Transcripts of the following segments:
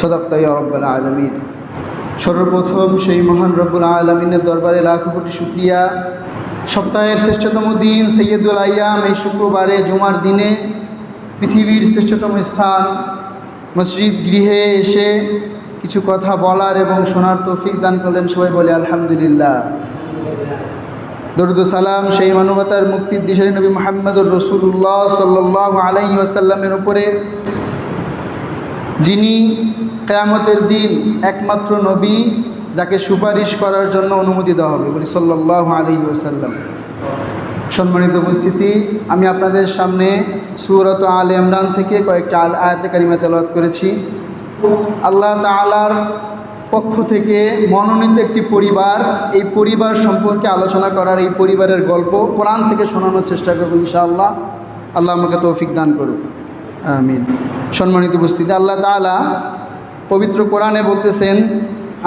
সদাক্তাই রব্বাল আলমিন। সর্বপ্রথম সেই মহান রব্বুল আলমিনের দরবারে লাখ কোটি শুক্রিয়া। সপ্তাহের শ্রেষ্ঠতম দিন সৈয়দুল আয়াম, এই শুক্রবারে জুমার দিনে পৃথিবীর শ্রেষ্ঠতম স্থান, মসজিদ গৃহে এসে কিছু কথা বলার এবং শোনার তৌফিক দান করলেন সবাই বলে আলহামদুলিল্লাহ। দরুদ সালাম সেই মানবতার মুক্তির দিশারি নবী মোহাম্মদুর রসুল্লাহ সাল্লাহ আলাইহি আসাল্লামের উপরে। যিনি কেয়ামতের দিন একমাত্র নবী, যাকে সুপারিশ করার জন্য অনুমতি দেওয়া হবে। বলি সাল্লাহ আলী ওসাল্লাম সম্মানিত উপস্থিতি, আমি আপনাদের সামনে সুরত আল ইমরান থেকে কয়েকটা আল আয়াতে কারিমা তেলাওয়াত করেছি। আল্লাহ তালার পক্ষ থেকে মনোনীত একটি পরিবার, এই পরিবার সম্পর্কে আলোচনা করার এই পরিবারের গল্প কোরআন থেকে শোনানোর চেষ্টা করব ইনশাআল্লাহ। আল্লাহ আমাকে তৌফিক দান করুক। আমিন। সম্মানিত উপস্থিতি, আল্লাহ তালা পবিত্র কোরআনে বলতেছেন,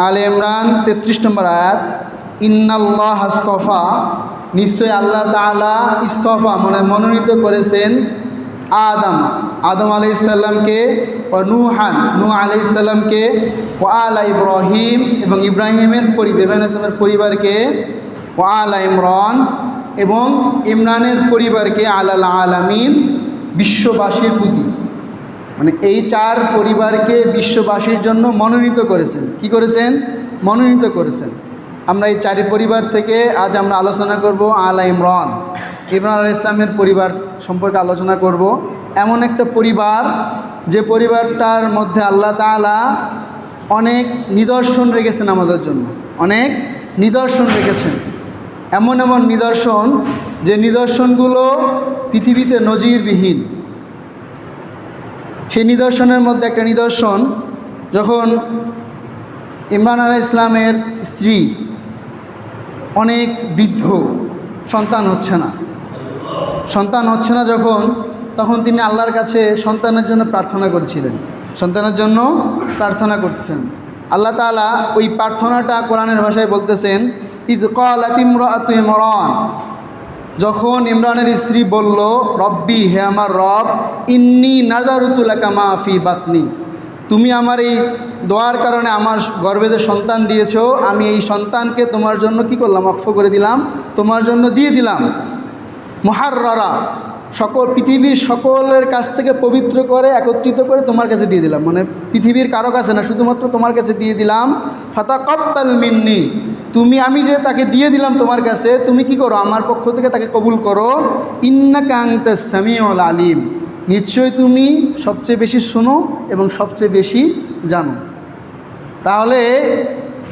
আলে ইমরান তেত্রিশ নম্বর আয়াত, ইন্নাল্লাহ হাস্তফা নিশ্চয় আল্লাহ তালা ইস্তফা মানে মনোনীত করেছেন আদম। আদম আলি ইসাল্লামকে ও নুহান নু আলি ইসাল্লামকে ও আলা ইব্রাহিম এবং ইব্রাহিমের পরিবার ইব্রাহিম ইসলামের পরিবারকে ও আলা ইমরান এবং ইমরানের পরিবারকে আলাল আলামিন বিশ্ববাসীর প্রতি। মানে এই চার পরিবারকে বিশ্ববাসীর জন্য মনোনীত করেছেন। কি করেছেন? মনোনীত করেছেন। আমরা এই চারি পরিবার থেকে আজ আমরা আলোচনা করব আলা ইমরান। ইমরান আল ইসলামের পরিবার সম্পর্কে আলোচনা করব। এমন একটা পরিবার, যে পরিবারটার মধ্যে আল্লাহ তালা অনেক নিদর্শন রেখেছেন আমাদের জন্য। অনেক নিদর্শন রেখেছেন। এমন এমন নিদর্শন যে নিদর্শনগুলো পৃথিবীতে নজিরবিহীন। সেই নিদর্শনের মধ্যে একটা নিদর্শন, যখন ইমরান আলাহ ইসলামের স্ত্রী অনেক বৃদ্ধ, সন্তান হচ্ছে না। সন্তান হচ্ছে না যখন, তখন তিনি আল্লাহর কাছে সন্তানের জন্য প্রার্থনা করেছিলেন। সন্তানের জন্য প্রার্থনা করতেছেন। আল্লাহ তালা ওই প্রার্থনাটা কোরআনের ভাষায় বলতেছেন ইদ ইমরান। যখন ইমরানের স্ত্রী বলল, রব্বি, হে আমার রব, ইন্নি নাজারুতুলাকা মাফি বাতনি। তুমি আমার এই দোয়ার কারণে আমার গর্বে যে সন্তান দিয়েছ, আমি এই সন্তানকে তোমার জন্য কি করলাম? অক্ষ করে দিলাম, তোমার জন্য দিয়ে দিলাম। মহাররা সকল পৃথিবীর সকলের কাছ থেকে পবিত্র করে, একত্রিত করে তোমার কাছে দিয়ে দিলাম। মানে পৃথিবীর কারও কাছে না, শুধুমাত্র তোমার কাছে দিয়ে দিলাম। ফাতা কপ্তাল মিন্নি। তুমি, আমি যে তাকে দিয়ে দিলাম তোমার কাছে, তুমি কি করো? আমার পক্ষ থেকে তাকে কবুল করো। ইন্না কাংতা সামিউল আলিম। নিশ্চয়ই তুমি সবচেয়ে বেশি শোনো এবং সবচেয়ে বেশি জানো। তাহলে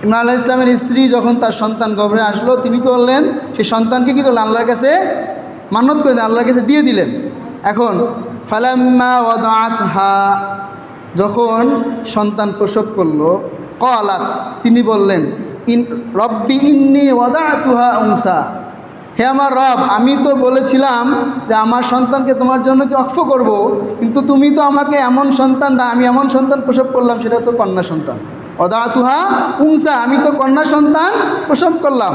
ইমরান আল্লাহ ইসলামের স্ত্রী যখন তার সন্তান গভরে আসলো, তিনি করলেন? সেই সন্তানকে কী করলেন? আল্লাহর কাছে মান্যত করে দিলেন আল্লাহর কাছে দিয়ে দিলেন। এখন, ফালাম্মা ওয়াদাত হা যখন সন্তান প্রসব করল কলাত তিনি বললেন, ইন, রব্বি ইন্নি ওয়াদাতুহা উংসা হে আমার রব, আমি তো বলেছিলাম যে আমার সন্তানকে তোমার জন্য কি অক্ষ করব, কিন্তু তুমি তো আমাকে এমন সন্তান দা আমি এমন সন্তান প্রসব করলাম, সেটা তো কন্যা সন্তান। অদাতুহা উংসা আমি তো কন্যা সন্তান প্রসব করলাম।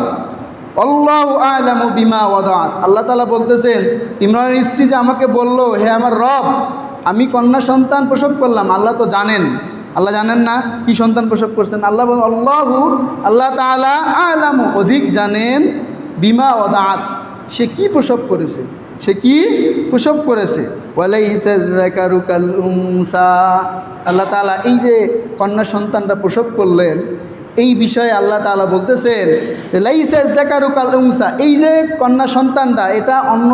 অল্লাহ আলামু বিমা ওয়াদাত আল্লাহ তালা বলতেছেন, ইমরানের স্ত্রী যে আমাকে বলল, হে আমার রব, আমি কন্যা সন্তান প্রসব করলাম। আল্লাহ তো জানেন। আল্লাহ জানেন না কি সন্তান প্রসব করছেন। আল্লাহ বল আল্লাহু, আল্লাহ তালা আলামু। অধিক জানেন বিমা ওদাত সে কি প্রসব করেছে? সে কি প্রসব করেছে? আল্লাহ তালা এই যে কন্যা সন্তানটা প্রসব করলেন এই বিষয়ে আল্লাহ তালা বলতেছেন লাইসের দেখারু কালুংসা এই যে কন্যা সন্তানটা এটা অন্য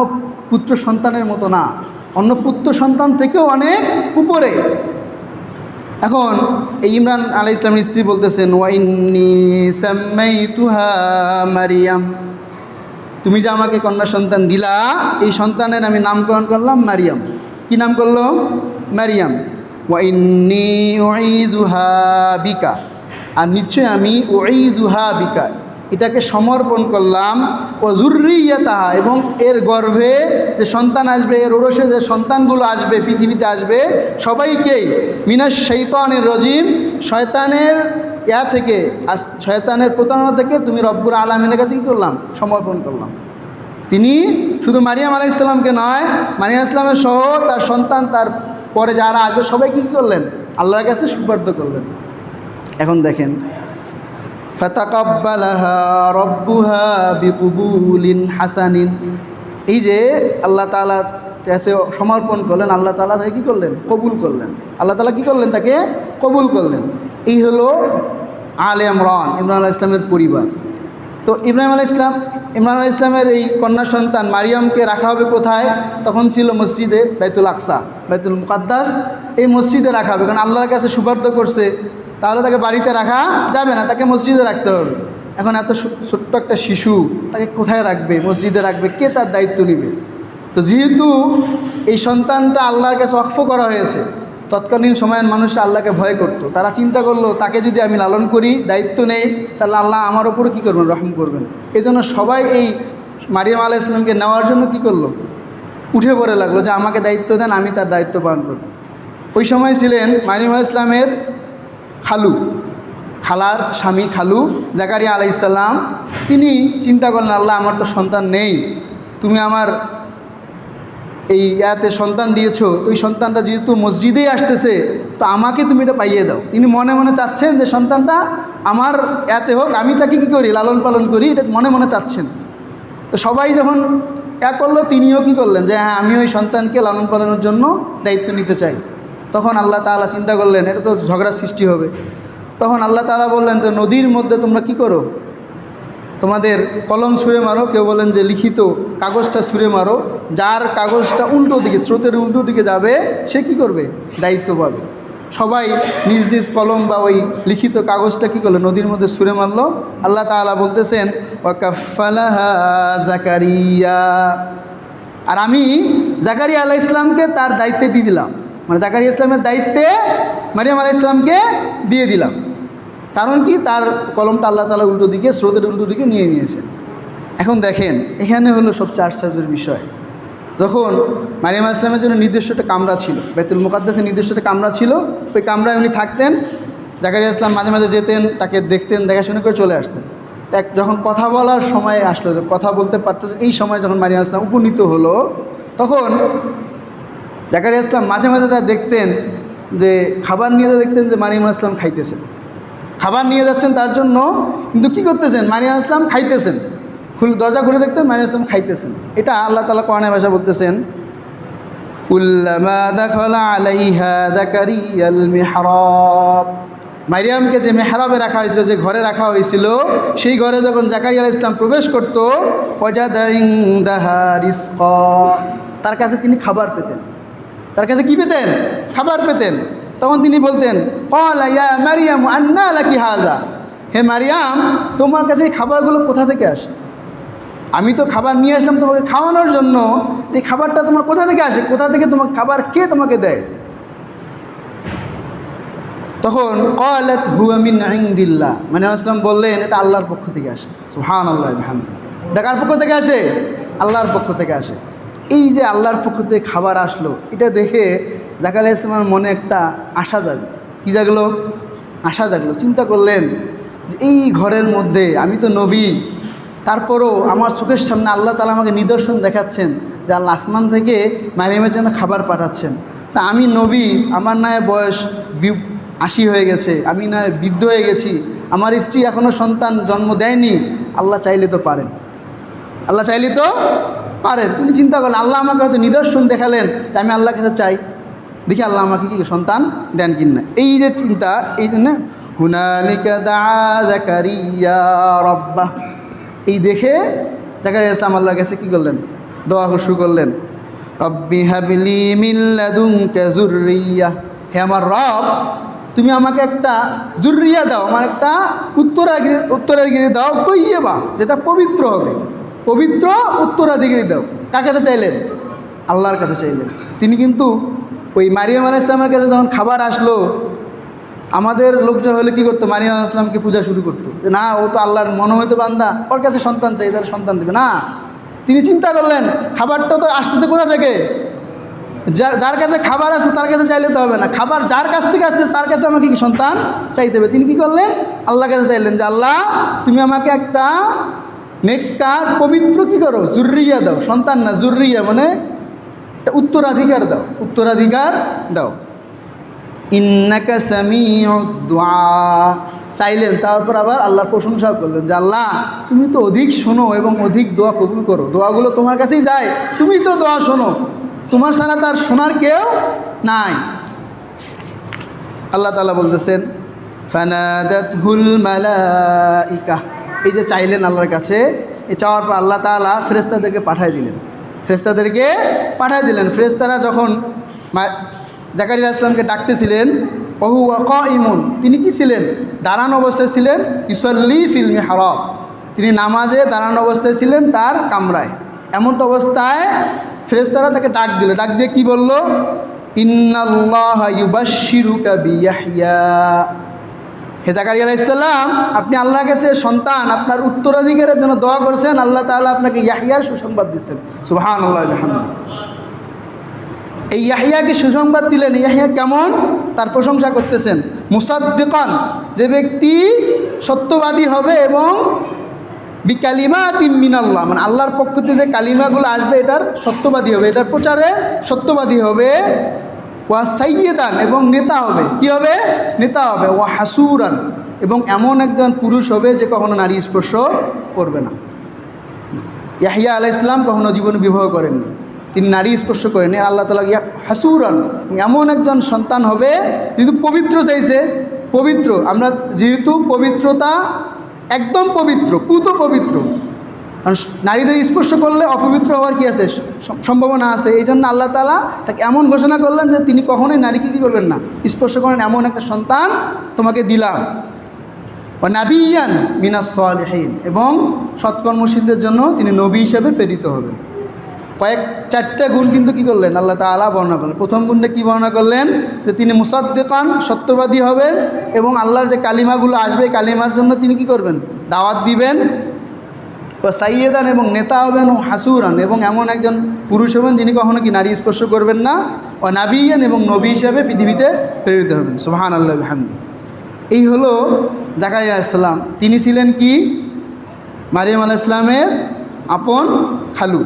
পুত্র সন্তানের মতো না। অন্য পুত্র সন্তান থেকেও অনেক উপরে। এখন এই ইমরান আলাই ইসলামের স্ত্রী বলতেছেন মারিয়াম। তুমি যে আমাকে কন্যা সন্তান দিলা, এই সন্তানের আমি নামকরণ করলাম মারিয়াম। কি নাম করল? মারিয়াম। ওয়াইনি ওয়াইদুহা বিকা। আর নিশ্চয় আমি ওয়াইদুহা বিকা, এটাকে সমর্পণ করলাম, ও তাহা এবং এর গর্ভে যে সন্তান আসবে, এর ওরসে যে সন্তানগুলো আসবে, পৃথিবীতে আসবে, সবাইকেই মিনাস শৈতানের রজিম, শয়তানের ইয়া থেকে শয়তানের প্রতারণা থেকে তুমি রব্বুর আলমিনের কাছে কী করলাম? সমর্পণ করলাম। তিনি শুধু মারিয়াম আলাহ ইসলামকে নয়, মারিয়াম ইসলামের সহ তার সন্তান, তার পরে যারা আসবে, সবাইকে কী করলেন? আল্লাহর কাছে সুপার্দ করলেন। এখন দেখেন হাসানিন। এই যে আল্লাহ তালা কাছে সমর্পণ করলেন, আল্লাহ তালা তাকে কী করলেন? কবুল করলেন। আল্লাহ তালা কী করলেন তাকে? কবুল করলেন। এই হলো আলে ইমরান ইমরান আলাহ ইসলামের পরিবার। তো ইব্রাহিম আলাহ ইসলাম ইমরান আলাহ ইসলামের এই কন্যা সন্তান মারিয়ামকে রাখা হবে কোথায়? তখন ছিল মসজিদে বাইতুল আকসা, বাইতুল মুকাদ্দাস। এই মসজিদে রাখা হবে, কারণ আল্লাহর কাছে সুপার্দ করছে তাহলে তাকে বাড়িতে রাখা যাবে না, তাকে মসজিদে রাখতে হবে। এখন এত ছোট্ট একটা শিশু, তাকে কোথায় রাখবে? মসজিদে রাখবে? কে তার দায়িত্ব নেবে? তো যেহেতু এই সন্তানটা আল্লাহর কাছে অক্ষ করা হয়েছে, তৎকালীন সময়ের মানুষ আল্লাহকে ভয় করত। তারা চিন্তা করল, তাকে যদি আমি লালন করি, দায়িত্ব নেই, তাহলে আল্লাহ আমার ওপরে কী করবেন? রহম করবেন। এই জন্য সবাই এই মারিয়াম আলাহ ইসলামকে নেওয়ার জন্য কি করল? উঠে পড়ে লাগল যে আমাকে দায়িত্ব দেন, আমি তার দায়িত্ব পালন করব। ওই সময় ছিলেন মারিয়াম আলাহ ইসলামের খালু। খালার স্বামী খালু। জাকারিয়া আলাই ইসাল্লাম তিনি চিন্তা করলেন, আল্লাহ, আমার তো সন্তান নেই। তুমি আমার এই ইয়াতে সন্তান দিয়েছ। তো ওই সন্তানটা যেহেতু মসজিদেই আসতেছে, তো আমাকে তুমি এটা পাইয়ে দাও। তিনি মনে মনে চাচ্ছেন যে, সন্তানটা আমার এতে হোক, আমি তাকে কী করি? লালন পালন করি? এটা মনে মনে চাচ্ছেন। তো সবাই যখন এক করল, তিনিও কী করলেন? যে হ্যাঁ আমি ওই সন্তানকে লালন পালনের জন্য দায়িত্ব নিতে চাই। তখন আল্লাহ তাআলা চিন্তা করলেন, এটা তো ঝগড়ার সৃষ্টি হবে। তখন আল্লাহ তাআলা বললেন যে নদীর মধ্যে তোমরা কি করো? তোমাদের কলম ছুঁড়ে মারো। কেউ বলেন যে, লিখিত কাগজটা ছুঁড়ে মারো। যার কাগজটা উল্টো দিকে, স্রোতের উল্টো দিকে যাবে, সে কি করবে? দায়িত্ব পাবে। সবাই নিজ নিজ কলম বা ওই লিখিত কাগজটা কি করল? নদীর মধ্যে ছুঁড়ে মারলো। আল্লাহ তাআলা বলতেছেন জাকারিয়া। আর আমি জাকারিয়া আলাহ ইসলামকে তার দায়িত্বে দিয়ে দিলাম। মানে জাকারিয়া ইসলামের দায়িত্বে মারিয়াম আলাহ ইসলামকে দিয়ে দিলাম। কারণ কি? তার কলমটা আল্লাহ তালা উল্টো দিকে, স্রোতের উল্টো দিকে নিয়ে নিয়েছেন। এখন দেখেন, এখানে হলো সবচেয়ে আশ্চর্যের বিষয়। যখন মারিয়াম ইসলামের জন্য নির্দিষ্ট একটা কামরা ছিল বেতুল মুকাদ্দাসের নির্দিষ্ট একটা কামরা ছিল, ওই কামরায় উনি থাকতেন, জাকারিয়া ইসলাম মাঝে মাঝে যেতেন, তাকে দেখতেন, দেখাশোনা করে চলে আসতেন। এক যখন কথা বলার সময় আসলো, কথা বলতে পারতেছে, এই সময় যখন মারিয়াম ইসলাম উপনীত হলো, তখন জাকারিয়া ইসলাম মাঝে মাঝে তা দেখতেন যে, খাবার নিয়ে দেখতেন যে মারিয়াম ইসলাম খাইতেছেন। খাবার নিয়ে যাচ্ছেন তার জন্য, কিন্তু কি করতেছেন? মারিয়াম ইসলাম খাইতেছেন। খুল, দরজা খুলে দেখতেন মারিয়াম ইসলাম খাইতেছেন। এটা আল্লাহ তালা কোরআনের ভাষা বলতেছেন মারিয়ামকে যে মেহরাবে রাখা হয়েছিল, যে ঘরে রাখা হয়েছিল, সেই ঘরে যখন জাকারিয়া ইসলাম প্রবেশ করতো তার কাছে তিনি খাবার পেতেন। তার কাছে কি পেতেন? খাবার পেতেন। তখন তিনি বলতেন ইয়া মারিয়াম, আন্না লাকি হাজা? হে মারিয়াম, তোমার কাছে এই খাবারগুলো কোথা থেকে আসে? আমি তো খাবার নিয়ে আসলাম তোমাকে খাওয়ানোর জন্য। এই খাবারটা তোমার কোথা থেকে আসে? কোথা থেকে তোমার খাবার কে তোমাকে দেয়? তখন কলাত হুয়ামিন আইন্দিল্লা মানে আসলাম বললেন, এটা আল্লাহর পক্ষ থেকে আসে। সুহান আল্লাহ হামদ এটা কার পক্ষ থেকে আসে? আল্লাহর পক্ষ থেকে আসে। এই যে আল্লাহর পক্ষ থেকে খাবার আসলো, এটা দেখে জাকাল ইসলামের মনে একটা আশা জাগলো। কী জাগলো? আশা জাগলো। চিন্তা করলেন যে এই ঘরের মধ্যে আমি তো নবী, তারপরও আমার চোখের সামনে আল্লাহ তালা আমাকে নিদর্শন দেখাচ্ছেন যে আল্লাহ আসমান থেকে মারিয়ামের জন্য খাবার পাঠাচ্ছেন। তা আমি নবী, আমার নয় বয়স আশি হয়ে গেছে, আমি নয় বৃদ্ধ হয়ে গেছি, আমার স্ত্রী এখনও সন্তান জন্ম দেয়নি, আল্লাহ চাইলে তো পারেন। আল্লাহ চাইলে তো পারেন। তুমি চিন্তা করলেন আল্লাহ আমাকে হয়তো নিদর্শন দেখালেন তাই আমি আল্লাহর কাছে চাই। দেখি আল্লাহ আমাকে কি সন্তান দেন কিনা। এই যে চিন্তা, এই জন্য হুনালিকা দা জাকারিয়া রব্বা। এই দেখে জাকারিয়া ইসলাম আল্লাহর কাছে কী করলেন? দোয়া শুরু করলেন। রব্বি হাবলি মিল্লাদুনকা যুররিয়া। হে আমার রব, তুমি আমাকে একটা জুরিয়া দাও, আমার একটা উত্তরাগিরি উত্তরাধিকারী দাও তৈবা যেটা পবিত্র হবে। পবিত্র উত্তরাধিকারী দাও। কার কাছে চাইলেন? আল্লাহর কাছে চাইলেন। তিনি কিন্তু ওই মারিয়াম আলাহ ইসলামের কাছে যখন খাবার আসলো, আমাদের লোকজন হলে কি করতো? মারিয়াম ইসলামকে পূজা শুরু করতো। যে না, ও তো আল্লাহর মনোমিত বান্দা, ওর কাছে সন্তান চাই, তাহলে সন্তান দেবে। না, তিনি চিন্তা করলেন, খাবারটা তো আসতেছে কোথা থেকে? যার যার কাছে খাবার আছে, তার কাছে চাইলে তো হবে না। খাবার যার কাছ থেকে আসছে, তার কাছে আমাকে কি সন্তান চাইতে হবে? তিনি কি করলেন? আল্লাহর কাছে চাইলেন যে, আল্লাহ, তুমি আমাকে একটা নেককার, পবিত্র কি করো? জুর্রিয়া দাও। সন্তান না, জুর্রিয়া মানে উত্তরাধিকার দাও। উত্তরাধিকার দাও। চাইলেন, চাওয়ার পর আবার আল্লাহর প্রশংসা করলেন যে, আল্লাহ, তুমি তো অধিক শোনো এবং অধিক দোয়া কবুল করো। দোয়াগুলো তোমার কাছেই যায়। তুমি তো দোয়া শোনো। তোমার ছাড়া তার শোনার কেউ নাই। আল্লাহ তালা বলতেছেন, ফানাদাতহুল মালাইকা। এই যে চাইলেন আল্লাহর কাছে এই চাওয়ার পর আল্লাহ তাআলা ফেরেশতাদেরকে পাঠিয়ে দিলেন। ফেরেশতাদেরকে পাঠিয়ে দিলেন। ফেরেশতারা যখন জাকারিয়া ইসলামকে ডাকতেছিলেন অহু ক ইমুন তিনি কি ছিলেন? দাঁড়ানো অবস্থায় ছিলেন ইসল্লি ফিল্মি হারব তিনি নামাজে দাঁড়ানো অবস্থায় ছিলেন তার কামরায়। এমন তো অবস্থায় ফেরেশতারা তাকে ডাক দিল। ডাক দিয়ে কি বলল? ইন্নাল্লাহ ইউবাশিরুকা বিয়াহিয়া হে জাকারিয়া আলাইসাল্লাম আপনি আল্লাহর কাছে সন্তান, আপনার উত্তরাধিকারের জন্য দোয়া করেছেন, আল্লাহ তাআলা আপনাকে ইয়াহিয়ার সুসংবাদ দিচ্ছেন। সুবহান আল্লাহ এই ইয়াহিয়াকে সুসংবাদ দিলেন ইয়াহিয়া কেমন? তার প্রশংসা করতেছেন। মুসাদ্দিকান, যে ব্যক্তি সত্যবাদী হবে এবং বিকালিমা তিমিনাল্লাহ মানে আল্লাহর পক্ষ থেকে যে কালিমাগুলো আসবে, এটার সত্যবাদী হবে, এটার প্রচারে সত্যবাদী হবে। ওয়া সাইয়েদান এবং নেতা হবে। কি হবে? নেতা হবে। ওয়া হাসুরান, এবং এমন একজন পুরুষ হবে যে কখনো নারী স্পর্শ করবে না। ইয়াহিয়া আলাহ ইসলাম কখনো জীবন বিবাহ করেননি। তিনি নারী স্পর্শ করেননি। আল্লাহ তালা ইয়া হাসুরান, এমন একজন সন্তান হবে, যেহেতু পবিত্র চাইছে। পবিত্র, আমরা যেহেতু পবিত্রতা, একদম পবিত্র, পুত পবিত্র। কারণ নারীদের স্পর্শ করলে অপবিত্র হওয়ার কি আছে? সম্ভাবনা আছে। এই জন্য আল্লাহ তালা তাকে এমন ঘোষণা করলেন যে তিনি কখনোই নারীকে কী করবেন না। স্পর্শ করেন এমন একটা সন্তান তোমাকে দিলাম। ও নাবিয়ান মিনাস সালেহীন এবং সৎকর্মশীলদের জন্য তিনি নবী হিসেবে প্রেরিত হবেন। কয়েক, চারটে গুণ কিন্তু কি করলেন? আল্লাহ তাআলা বর্ণনা করলেন। প্রথম গুণটা কি বর্ণনা করলেন? যে তিনি মুসাদ্দেকান, সত্যবাদী হবেন এবং আল্লাহর যে কালিমাগুলো আসবে কালিমার জন্য তিনি কি করবেন? দাওয়াত দিবেন ও সাইয়েদান এবং নেতা হবেন ও হাসুরান এবং এমন একজন পুরুষ হবেন যিনি কখনো কি নারী স্পর্শ করবেন না ও নাবিয়ান এবং নবী হিসাবে পৃথিবীতে প্রেরিত হবেন। সুহান আল্লাহ হামদি এই হলো জাকারিয়া ইসলাম তিনি ছিলেন কি? মারিয়াম আলাহ ইসলামের আপন খালু।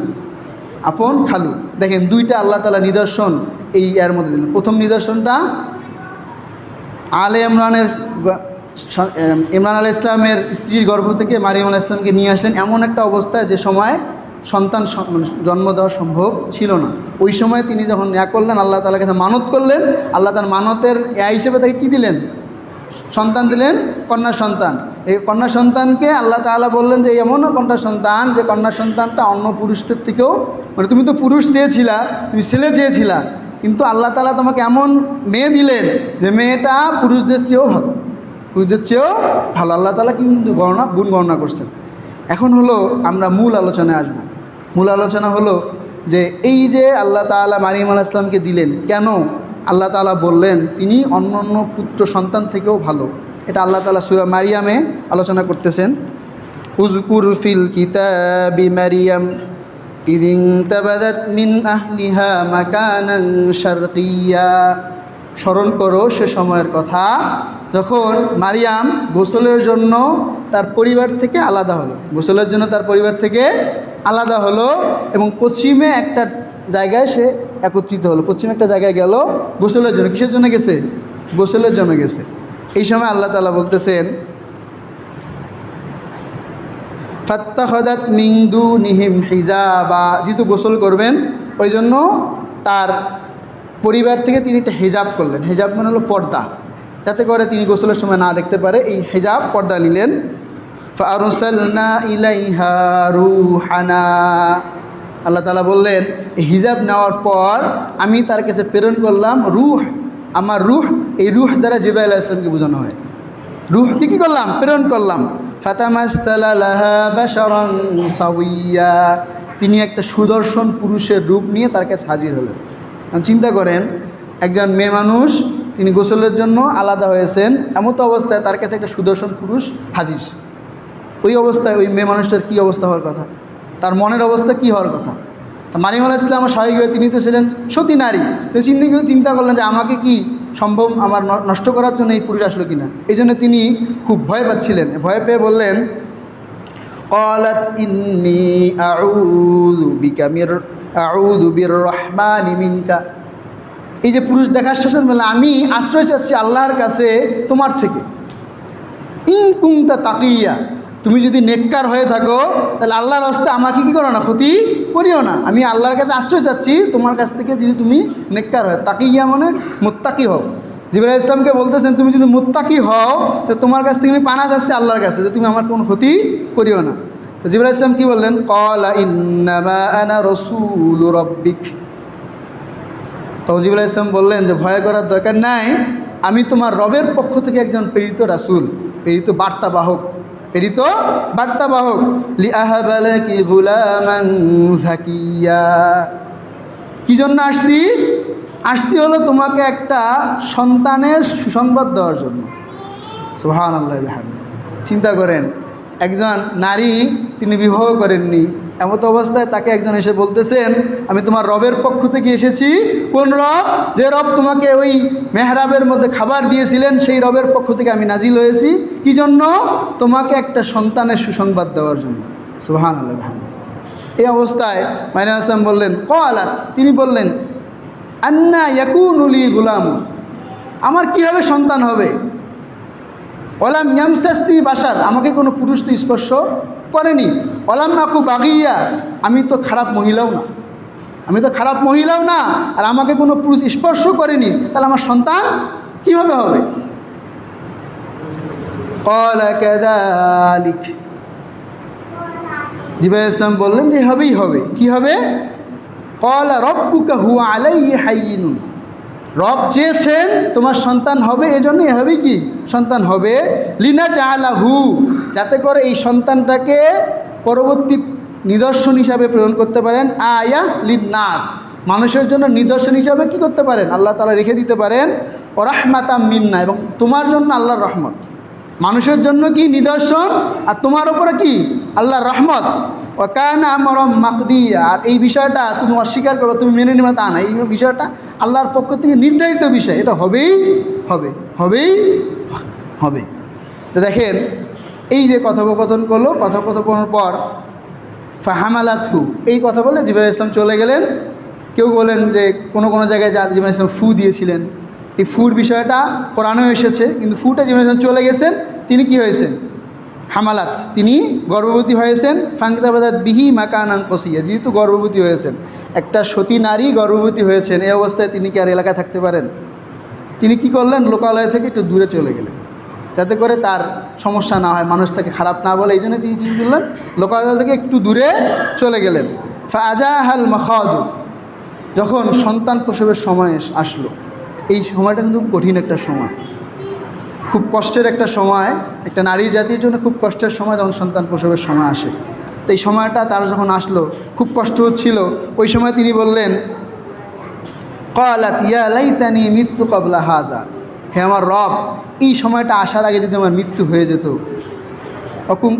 আপন খালু। দেখেন দুইটা আল্লাহ তালা নিদর্শন এই এর মধ্যে দিলেন। প্রথম নিদর্শনটা আলে ইমরানের ইমরান আলাহ ইসলামের স্ত্রীর গর্ভ থেকে মারিয়াম আলাহ ইসলামকে নিয়ে আসলেন এমন একটা অবস্থায় যে সময় সন্তান মানে জন্ম দেওয়া সম্ভব ছিল না। ওই সময় তিনি যখন ইয়া করলেন, আল্লাহ তালার কাছে মানত করলেন, আল্লাহ তার মানতের ইয়া হিসেবে তাকে কী দিলেন? সন্তান দিলেন, কন্যা সন্তান। এই কন্যা সন্তানকে আল্লাহ তাআলা বললেন যে এমনও কন্যা সন্তান, যে কন্যা সন্তানটা অন্য পুরুষদের থেকেও মানে তুমি তো পুরুষ চেয়েছিলা, তুমি ছেলে চেয়েছিলা, কিন্তু আল্লাহ তালা তোমাকে এমন মেয়ে দিলেন যে, মেয়েটা পুরুষদের চেয়েও ভালো। পুরুষদের চেয়েও ভালো, আল্লাহ তাআলা কিন্তু গণনা গুণ গণনা করছেন। এখন হলো আমরা মূল আলোচনায় আসব। মূল আলোচনা হলো যে এই যে আল্লাহ তাআলা মারিয়াম আলাহ ইসলামকে দিলেন, কেন আল্লাহ তাআলা বললেন তিনি অন্য অন্য পুত্র সন্তান থেকেও ভালো। এটা আল্লাহ তাআলা সুরা মারিয়ামে আলোচনা করতেছেন। উজকুর ফিল কিতাবি মারিয়াম, ইদিন তাবাদাত মিন আহলিহা মাকানান শারকিয়া। স্মরণ করো সে সময়ের কথা। যখন মারিয়াম গোসলের জন্য তার পরিবার থেকে আলাদা হলো, গোসলের জন্য তার পরিবার থেকে আলাদা হলো এবং পশ্চিমে একটা জায়গায় সে একত্রিত হলো। পশ্চিমে একটা জায়গায় গেল, গোসলের জন্য। কিসের জন্য গেছে? গোসলের জন্য গেছে। এই সময় আল্লাহ তালা বলতেছেন ফাত্তাহদাত মিংদু নিহিম হিজাবা। যেহেতু গোসল করবেন ওই জন্য তার পরিবার থেকে তিনি একটা হেজাব করলেন। হেজাব মানে হলো পর্দা। যাতে করে তিনি গোসলের সময় না দেখতে পারে, এই হেজাব পর্দা নিলেন। আল্লাহ তালা বললেন, এই হিজাব নেওয়ার পর আমি তার কাছে প্রেরণ করলাম রুহ। আমার রুহ, এই রুহ দ্বারা জিবাই আল্লাহ ইসলামকে বোঝানো হয়। রুহকে কী করলাম? প্রেরণ করলাম। ফাতামাসাইয়া তিনি একটা সুদর্শন পুরুষের রূপ নিয়ে তার কাছে হাজির হলেন। চিন্তা করেন, একজন মেয়ে মানুষ, তিনি গোসলের জন্য আলাদা হয়েছেন, এমত অবস্থায় তার কাছে একটা সুদর্শন পুরুষ হাজির। ওই অবস্থায় ওই মেয়ে মানুষটার কী অবস্থা হওয়ার কথা? তার মনের অবস্থা কি হওয়ার কথা? তা আলাহ ইসলাম স্বাভাবিকভাবে তিনি তো ছিলেন সতী নারী। তিনি চিন্তা চিন্তা করলেন যে আমাকে কি সম্ভব আমার নষ্ট করার জন্য এই পুরুষ আসলো কিনা? এই জন্য তিনি খুব ভয় পাচ্ছিলেন। ভয় পেয়ে বললেন অলৎ ইন্নি আউ বিকামির এই যে পুরুষ দেখার শেষের মেলা আমি আশ্রয় চাচ্ছি আল্লাহর কাছে তোমার থেকে। ইনকুমতা তাকিয়া, তুমি যদি নেককার হয়ে থাকো, তাহলে আল্লাহর হস্তে আমাকে কী করো না, ক্ষতি করিও না। আমি আল্লাহর কাছে আশ্রয় চাচ্ছি তোমার কাছ থেকে যদি তুমি নেককার হয়, তাকিয়া মানে মোত্তাকি হও। জিবরা ইসলামকে বলতেছেন, তুমি যদি মোত্তাকি হও, তো তোমার কাছ থেকে আমি পানা চাচ্ছি আল্লাহর কাছে, যে তুমি আমার কোনো ক্ষতি করিও না। তো জিবরা ইসলাম কি বললেন? কলা ইন্নামা রসুল রব্বিক। তখন জিবুল ইসলাম বললেন যে, ভয় করার দরকার নাই। আমি তোমার রবের পক্ষ থেকে একজন প্রেরিত রাসুল, প্রেরিত বার্তাবাহক প্রেরিত বার্তাবাহক। কি জন্য আসছি? আসছি হলো তোমাকে একটা সন্তানের সুসংবাদ দেওয়ার জন্য। সোহান আল্লাহ চিন্তা করেন একজন নারী তিনি বিবাহ করেননি। এমত অবস্থায় তাকে একজন এসে বলতেছেন, আমি তোমার রবের পক্ষ থেকে এসেছি। কোন রব? যে রব তোমাকে ওই মেহরাবের মধ্যে খাবার দিয়েছিলেন, সেই রবের পক্ষ থেকে আমি নাজিল হয়েছি। কি জন্য? তোমাকে একটা সন্তানের সুসংবাদ দেওয়ার জন্য। সুহান আল্লাহ এই অবস্থায় মাইনা আসলাম বললেন ক আলাত তিনি বললেন, আন্না ইয়াকুন উলি গুলাম আমার কীভাবে সন্তান হবে? ওলাম ইয়ামসাস্তি বাসার আমাকে কোনো পুরুষ তো স্পর্শ করেনি। ওলাম আকু বাগিয়া, আমি তো খারাপ মহিলাও না। আমি তো খারাপ মহিলাও না, আর আমাকে কোনো পুরুষ স্পর্শ করেনি, তাহলে আমার সন্তান কীভাবে হবে? জিবাই ইসলাম বললেন যে, হবেই হবে। কি হবে? কলা রব্বুকা হুয়া আলাই হাইনুন রব চেয়েছেন তোমার সন্তান হবে, এজন্যই হবে কি? সন্তান হবে। লিনা চাহালা হু যাতে করে এই সন্তানটাকে পরবর্তী নিদর্শন হিসাবে প্রেরণ করতে পারেন। আয়া লিন নাস মানুষের জন্য নিদর্শন হিসাবে কি করতে পারেন? আল্লাহ তালা রেখে দিতে পারেন ও রাহমাতা মিন্না, এবং তোমার জন্য আল্লাহর রহমত। মানুষের জন্য কি নিদর্শন? আর তোমার ওপরে কি? আল্লাহর রহমত। ও কায়না মরম মাকদিয়া। আর এই বিষয়টা তুমি অস্বীকার করো, তুমি মেনে নেবে তা না। এই বিষয়টা আল্লাহর পক্ষ থেকে নির্ধারিত বিষয়। এটা হবেই, হবে হবেই, হবে। তো দেখেন, এই যে কথোপকথন করল, কথোপকথনের পর ফাহামালাথু এই কথা বলে জিবাহ ইসলাম চলে গেলেন। কেউ বলেন যে কোনো কোনো জায়গায় যা জিবাহ ইসলাম ফু দিয়েছিলেন। এই ফুর বিষয়টা কোরআনেও এসেছে, কিন্তু ফুটা জিবাহ ইসলাম চলে গেছেন। তিনি কি হয়েছেন? হামালাত। তিনি গর্ভবতী হয়েছেন। ফাঙ্কিতাবাদাত বিহি মাকানান কসিয়া। যেহেতু গর্ভবতী হয়েছেন, একটা সতী নারী গর্ভবতী হয়েছেন, এই অবস্থায় তিনি কি আর এলাকায় থাকতে পারেন? তিনি কি করলেন? লোকালয় থেকে একটু দূরে চলে গেলেন। যাতে করে তার সমস্যা না হয়, মানুষ তাকে খারাপ না বলে, এই জন্য তিনি চিন্তা করলেন লোকালয় থেকে একটু দূরে চলে গেলেন। ফাজাহাল মাখাদু। যখন সন্তান প্রসবের সময় আসলো। এই সময়টা কিন্তু কঠিন একটা সময়। খুব কষ্টের একটা সময়, একটা নারী জাতির জন্য খুব কষ্টের সময় যখন সন্তান প্রসবের সময় আসে। তো এই সময়টা তার যখন আসলো, খুব কষ্ট হচ্ছিল। ওই সময় তিনি বললেন, কলাত মৃত্যু কবলা হাজা হে আমার রব, এই সময়টা আসার আগে যদি আমার মৃত্যু হয়ে যেত। অকুম,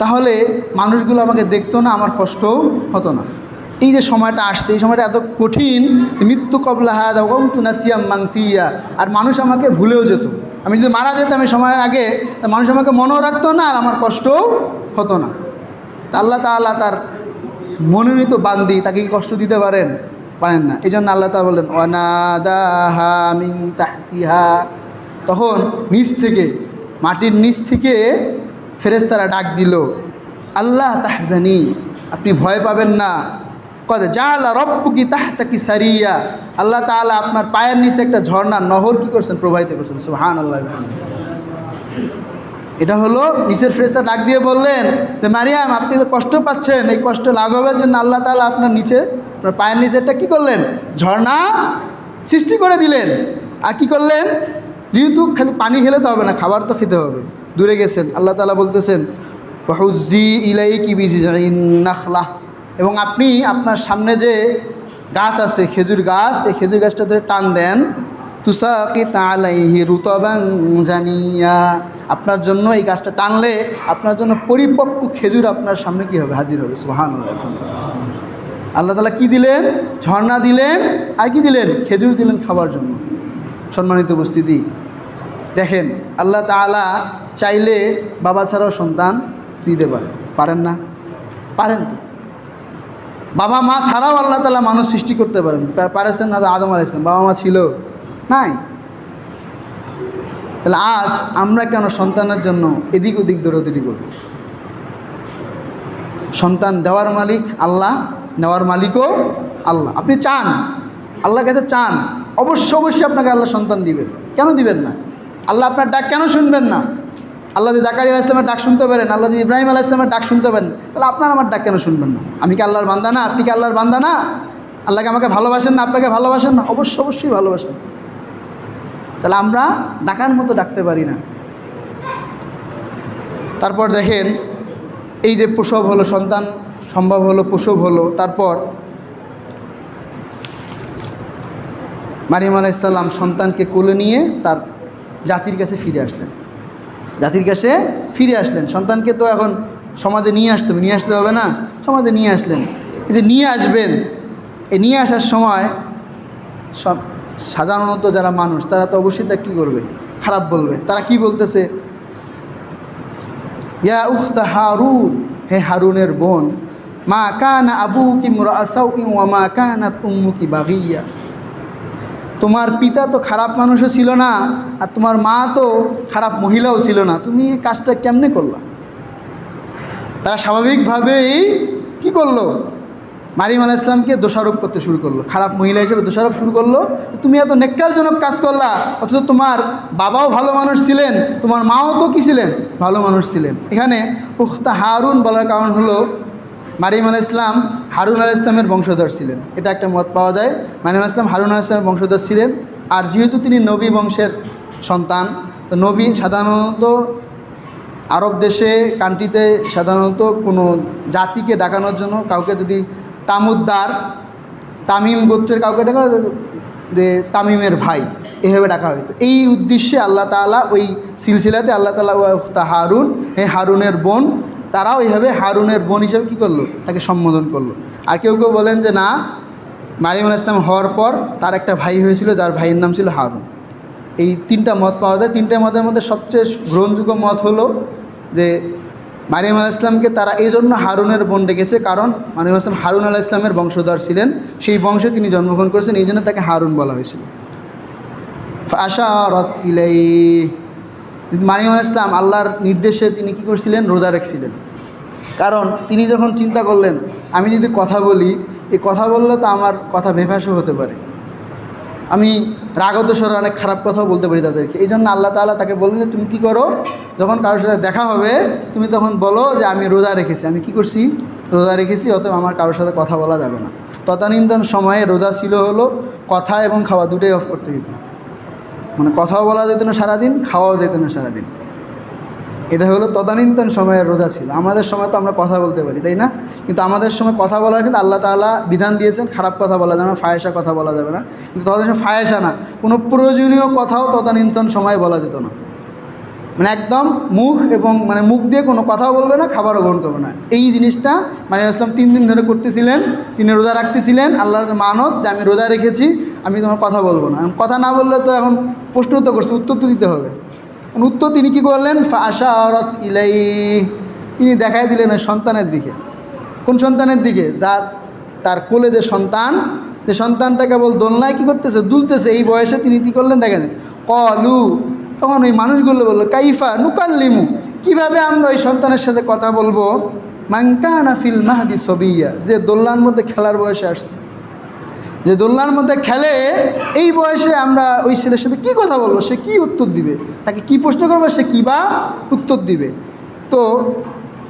তাহলে মানুষগুলো আমাকে দেখতো না, আমার কষ্টও হতো না। এই যে সময়টা আসছে, এই সময়টা এত কঠিন মৃত্যু কবলা হাজা তু নাসিয়াম মাংসিয়া আর মানুষ আমাকে ভুলেও যেত। আমি যদি মারা যেতাম এই সময়ের আগে, তা মানুষ আমাকে মনেও রাখতো না আর আমার কষ্টও হতো না। তা আল্লাহ তাল্লাহ তার মনোনীত বান্দি তাকে কি কষ্ট দিতে পারেন? পারেন না। এই জন্য আল্লাহ তা বললেন অনাদাহা তাহতিহা। তখন নিচ থেকে, মাটির নিচ থেকে ফেরেস্তারা ডাক দিল, আল্লাহ তাহজানি, আপনি ভয় পাবেন না। কত জালা রব্বু কি তাহতা কি সারিয়া। আল্লাহ তাআলা আপনার পায়ের নিচে একটা ঝর্ণা নহর কি করছেন? প্রবাহিত করছেন। সুবহান আল্লাহ এটা হলো নিচের ফ্রেস্তা ডাক দিয়ে বললেন যে, মারিয়াম, আপনি তো কষ্ট পাচ্ছেন। এই কষ্ট লাভ লাঘবের জন্য আল্লাহ তাআলা আপনার নিচে, আপনার পায়ের নিচে একটা কী করলেন? ঝর্ণা সৃষ্টি করে দিলেন। আর কি করলেন? যেহেতু খালি পানি খেলে তো হবে না, খাবার তো খেতে হবে। দূরে গেছেন। আল্লাহ তালা বলতেছেন জি ইলাই কি বিজি নাখলা। এবং আপনি আপনার সামনে যে গাছ আছে, খেজুর গাছ, এই খেজুর গাছটা ধরে টান দেন। তুষাকি তালাইহি রুতবাং জানিয়া। আপনার জন্য এই গাছটা টানলে আপনার জন্য পরিপক্ক খেজুর আপনার সামনে কি হবে? হাজির হবে সোহান আল্লাহ তালা কি দিলেন? ঝর্ণা দিলেন। আর কি দিলেন? খেজুর দিলেন খাবার জন্য। সম্মানিত উপস্থিতি, দেখেন, আল্লাহ তালা চাইলে বাবা ছাড়াও সন্তান দিতে পারেন। পারেন না? পারেন তো। বাবা মা ছাড়াও আল্লাহ তালা মানুষ সৃষ্টি করতে পারেন। পারেছেন না আদম আলাহ ইসলাম বাবা মা ছিল। নাই। তাহলে আজ আমরা কেন সন্তানের জন্য এদিক ওদিক দৌড়াদৌড়ি করব? সন্তান দেওয়ার মালিক আল্লাহ, নেওয়ার মালিকও আল্লাহ। আপনি চান, আল্লাহর কাছে চান। অবশ্য অবশ্যই আপনাকে আল্লাহ সন্তান দিবেন। কেন দিবেন না? আল্লাহ আপনার ডাক কেন শুনবেন না? আল্লাহ যদি জাকারি আলাহ ইসলামের ডাক শুনতে পারেন, আল্লাহ যদি ইব্রাহিম আলাহ ইসলামের ডাক শুনতে পারেন, তাহলে আপনার আমার ডাক কেন শুনবেন না? আমি কি আল্লাহর বান্দা না? আপনি কি আল্লাহর বান্দা না? আল্লাহকে আমাকে ভালোবাসেন না? আপনাকে ভালোবাসেন না? অবশ্যই অবশ্যই ভালোবাসেন। তাহলে আমরা ডাকার মতো ডাকতে পারি না। তারপর দেখেন, এই যে প্রসব হলো, সন্তান সম্ভব হলো, প্রসব হলো, তারপর মারিয়াম আলাইসাল্লাম সন্তানকে কোলে নিয়ে তার জাতির কাছে ফিরে আসলেন। জাতির কাছে ফিরে আসলেন। সন্তানকে তো এখন সমাজে নিয়ে আসতে হবে, নিয়ে আসতে হবে না? সমাজে নিয়ে আসলেন। এই যে নিয়ে আসবেন, এই নিয়ে আসার সময় সাধারণত যারা মানুষ, তারা তো অবশ্যই তা কী করবে? খারাপ বলবে। তারা কি বলতেছে? ইয়া উখতা হারুন হে হারুনের বোন, মা কানা আবু কি মুরাসাউ ওয়া মা কানাত তুমু কি বাগিয়া তোমার পিতা তো খারাপ মানুষও ছিল না, আর তোমার মা তো খারাপ মহিলাও ছিল না। তুমি এই কাজটা কেমনে করলা? তারা স্বাভাবিকভাবেই কি করল? মারিম আলাহ ইসলামকে দোষারোপ করতে শুরু করল। খারাপ মহিলা হিসেবে দোষারোপ শুরু করল। তুমি এত নেককারজনক কাজ করলা, অথচ তোমার বাবাও ভালো মানুষ ছিলেন, তোমার মাও তো কী ছিলেন? ভালো মানুষ ছিলেন। এখানে উখতা হারুন বলার কারণ হলো মারিম আলাহ ইসলাম হারুন আলাহ ইসলামের বংশধর ছিলেন। এটা একটা মত পাওয়া যায়। মারিম ইসলাম হারুন আলাহ ইসলামের বংশধর ছিলেন। আর যেহেতু তিনি নবী বংশের সন্তান, তো নবী সাধারণত আরব দেশে কান্ট্রিতে সাধারণত কোনো জাতিকে ডাকানোর জন্য কাউকে যদি তামুদ্দার, তামিম গোত্রের কাউকে ডাকা যে তামিমের ভাই, এভাবে ডাকা হতো এই উদ্দেশ্যে আল্লাহ তাআলা ওই সিলসিলাতে আল্লাহ তালা হারুন, হে হারুনের বোন তারাও এইভাবে হারুনের বোন হিসেবে কী করল? তাকে সম্বোধন করল। আর কেউ কেউ বলেন যে, না মারিম আল ইসলাম হওয়ার পর তার একটা ভাই হয়েছিল, যার ভাইয়ের নাম ছিল হারুন। এই তিনটা মত পাওয়া যায়। তিনটা মতের মধ্যে সবচেয়ে গ্রহণযোগ্য মত হলো যে মারিয়াম আলাহ ইসলামকে তারা এই জন্য হারুনের বোন ডেকেছে কারণ মারিয়াম ইসলাম হারুন আলাহ ইসলামের বংশধর ছিলেন। সেই বংশে তিনি জন্মগ্রহণ করেছেন। এই জন্য তাকে হারুন বলা হয়েছিল। আশা রথ ইলাই আলাহ ইসলাম আল্লাহর নির্দেশে তিনি কী করছিলেন? রোজা রেখেছিলেন। কারণ তিনি যখন চিন্তা করলেন, আমি যদি কথা বলি, এই কথা বললে তো আমার কথা বেফাসও হতে পারে। আমি রাগত স্বরে অনেক খারাপ কথাও বলতে পারি তাদেরকে। এই জন্য আল্লাহ তাআলা তাকে বললেন তুমি কি করো? যখন কারোর সাথে দেখা হবে, তুমি তখন বলো যে, আমি রোজা রেখেছি। আমি কি করছি? রোজা রেখেছি, অতএব আমার কারোর সাথে কথা বলা যাবে না। তদানীন্তন সময়ে রোজা ছিল হলো কথা এবং খাওয়া দুটোই অফ করতে যেত মানে কথাও বলা যেত না সারাদিন, খাওয়াও যেত না সারাদিন। এটা হলো তদানীন্তন সময়ের রোজা ছিল। আমাদের সময় তো আমরা কথা বলতে পারি, তাই না? কিন্তু আমাদের সময় কথা বলার কিন্তু আল্লাহ তাআলা বিধান দিয়েছেন, খারাপ কথা বলা যাবে না ফায়সা কথা বলা যাবে না। কিন্তু সময় ফায়সা না, কোনো প্রয়োজনীয় কথাও তদানীন্তন সময়ে বলা যেত না। মানে একদম মুখ এবং মানে মুখ দিয়ে কোনো কথাও বলবে না, খাবারও গ্রহণ করবে না। এই জিনিসটা মানে ইসলাম তিন দিন ধরে করতেছিলেন, তিনি রোজা রাখতেছিলেন, আল্লাহর মানত যে আমি রোজা রেখেছি আমি তোমার কথা বলব না। কথা না বললে তো এখন প্রশ্ন তো করছে, উত্তর তো দিতে হবে। উত্তর তিনি কি করলেন? আশা রথ ইলাই তিনি দেখাই দিলেন সন্তানের দিকে। কোন সন্তানের দিকে? যার, তার কোলে যে সন্তান, যে সন্তানটা কেবল দোলনায় কী করতেছে? দুলতেছে। এই বয়সে তিনি কী করলেন? দেখেন কলু, তখন ওই মানুষগুলো বলল, কাইফা নুকাল্লিমু, কীভাবে আমরা ওই সন্তানের সাথে কথা বলব? মাঙ্কানা ফিল মাহাদি সবিয়া, যে দোলনার মধ্যে খেলার বয়সে আসছে। যে দোলনার মধ্যে খেলে এই বয়সে আমরা ওই ছেলের সাথে কি কথা বলব? সে কি উত্তর দিবে? তাকে কি প্রশ্ন করবে? সে কী বা উত্তর দিবে? তো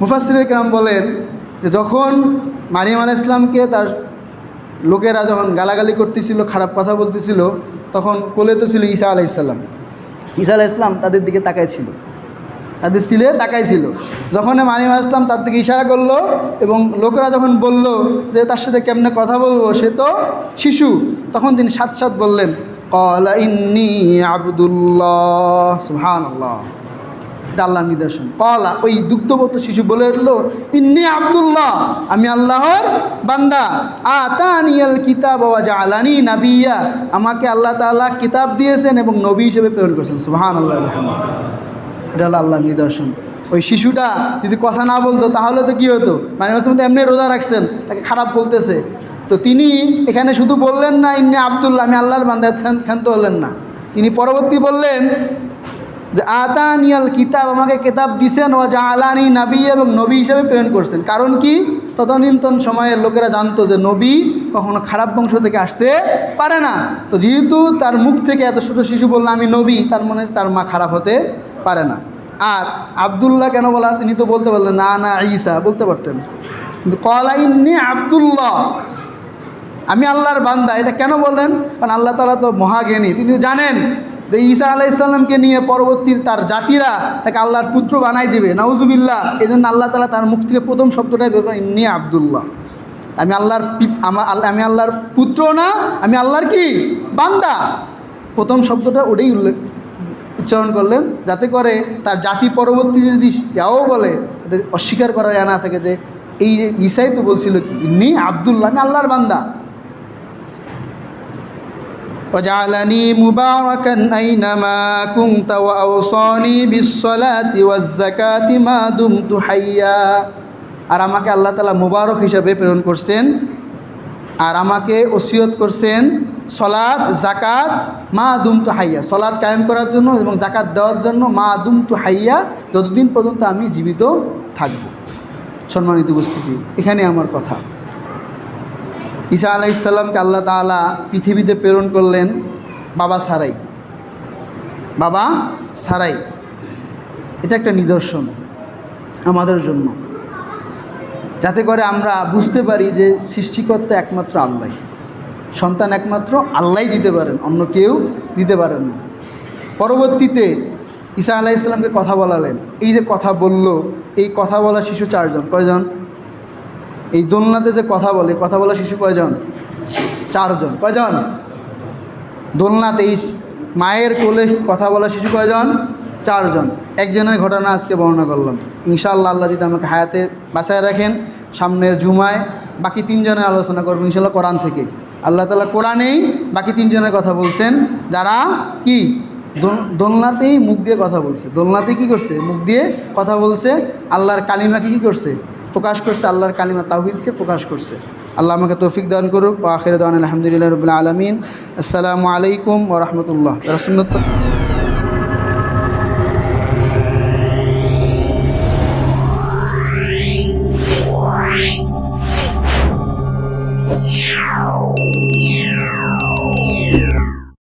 মুফাসিরের কেরাম বলেন যে যখন মারিয়াম আলাহ ইসলামকে তার লোকেরা যখন গালাগালি করতেছিল, খারাপ কথা বলতেছিল, তখন কোলে তো ছিল ঈসা আলাইসাল্লাম ঈসা আলাহ ইসলাম তাদের দিকে তাকাইছিল তাদের ছিলে তাকাইছিল। যখন আলাহ ইসলাম তার থেকে ইশারা করল এবং লোকেরা যখন বলল যে তার সাথে কেমনে কথা বলব, সে তো শিশু। তখন তিনি সাত সাত বললেন, কলা ইন্নি আবদুল্লাহ। সুহান আল্লাহ এটা আল্লাহ নিদর্শন। কলা, ওই দুগ্ধবত শিশু বলে উঠল, ইন্নি আবদুল্লাহ, আমি আল্লাহর বান্দা। আতানিয়াল কিতাব ওয়া আলানি নাবিয়া। আমাকে আল্লাহ তাআলা কিতাব দিয়েছেন এবং নবী হিসেবে প্রেরণ করেছেন। সুহান আল্লাহ এটা হলো আল্লাহর নিদর্শন। ওই শিশুটা যদি কথা না বলতো, তাহলে তো কী হতো? মানে মধ্যে এমনি রোজা রাখছেন, তাকে খারাপ বলতেছে। তো তিনি এখানে শুধু বললেন না, ইন্নি আবদুল্লাহ, আমি আল্লাহর বান্দা, ক্ষান্ত হলেন না। তিনি পরবর্তী বললেন যে, আতানিয়াল কিতাব, আমাকে কেতাব দিছেন ও যা আলানি নাবি এবং নবী হিসেবে প্রেরণ করছেন। কারণ কি? তদানীন্তন সময়ের লোকেরা জানতো যে নবী কখনো খারাপ বংশ থেকে আসতে পারে না। তো যেহেতু তার মুখ থেকে এত ছোটো শিশু বলল, আমি নবী, তার মনে তার মা খারাপ হতে পারে না। আর আবদুল্লাহ কেন বলার? তিনি তো বলতে পারলেন, না না, ঈসা বলতে পারতেন। কিন্তু কলা ইন্নি আবদুল্লাহ। আমি আল্লাহর বান্দা, এটা কেন বললেন? কারণ আল্লাহ তালা তো মহাজ্ঞানী। তিনি জানেন যে ঈসা আলাহ ইসলামকে নিয়ে পরবর্তী তার জাতিরা তাকে আল্লাহর পুত্র বানাই দিবে। নাউজুবিল্লাহ। এই জন্য আল্লাহ তালা তার মুখ থেকে প্রথম শব্দটাই বের করেন, ইন্নি আবদুল্লাহ আমি আল্লাহর আমি আল্লাহর পুত্র না, আমি আল্লাহর কি? বান্দা। প্রথম শব্দটা ওটাই উল্লেখ উচ্চারণ করলেন যাতে করে তার জাতি পরবর্তী যদি যাও বলে তাদের অস্বীকার করা যায় না থাকে যে এই যে ঈসাই তো বলছিল কি ইন্নি আবদুল্লাহ আমি আল্লাহর বান্দা وجعلني مباركا أينما كنت وأوصاني بالصلاة والزكاة ما دمت حيا আর আমাকে আল্লাহ তালা মুবারক হিসাবে প্রেরণ করছেন আর আমাকে ওসিয়ত করছেন সলাৎ জাকাত মা দুমতু হাইয়া। সলাদ কায়েম করার জন্য এবং জাকাত দেওয়ার জন্য মা দুমতু হাইয়া যতদিন পর্যন্ত আমি জীবিত থাকব। সম্মানিত উপস্থিতি, এখানে আমার কথা। ঈসা আলাহ ইসলামকে আল্লাহ তাআলা পৃথিবীতে প্রেরণ করলেন বাবা সারাই। বাবা সারাই। এটা একটা নিদর্শন আমাদের জন্য। যাতে করে আমরা বুঝতে পারি যে সৃষ্টিকর্তা একমাত্র আল্লাহ। সন্তান একমাত্র আল্লাহ দিতে পারেন, অন্য কেউ দিতে পারেন না। পরবর্তীতে ঈসা আলাহ ইসলামকে কথা বলালেন। এই যে কথা বলল, এই কথা বলা শিশু চারজন, কয়জন? এই দোলনাতে যে কথা বলে, কথা বলা শিশু কয়জন? চারজন। কয়জন? দোলনাতে এই মায়ের কোলে কথা বলা শিশু কয়জন? চারজন। একজনের ঘটনা আজকে বর্ণনা করলাম। ইনশাআল্লাহ আল্লাহ যদি আমাকে হায়াতে বাসায় রাখেন, সামনের জুমায় বাকি তিনজনের আলোচনা করব ইনশাল্লাহ কোরআন থেকে। আল্লাহ তালা কোরআনেই বাকি তিনজনের কথা বলছেন। যারা কি? দোলনাতেই মুখ দিয়ে কথা বলছে। দোলনাতে কি করছে? মুখ দিয়ে কথা বলছে। আল্লাহর কালিমাকে কি করছে? প্রকাশ করছে। আল্লাহর কালিমা তাহিদকে প্রকাশ করছে। আল্লাহ আমাকে তৌফিক দান করুক। আখির দান আলহামদুলিল্লাহ রবিল্লা আলমিন। আসসালামু আলাইকুম ওরহমতুল্লাহ সুন্নত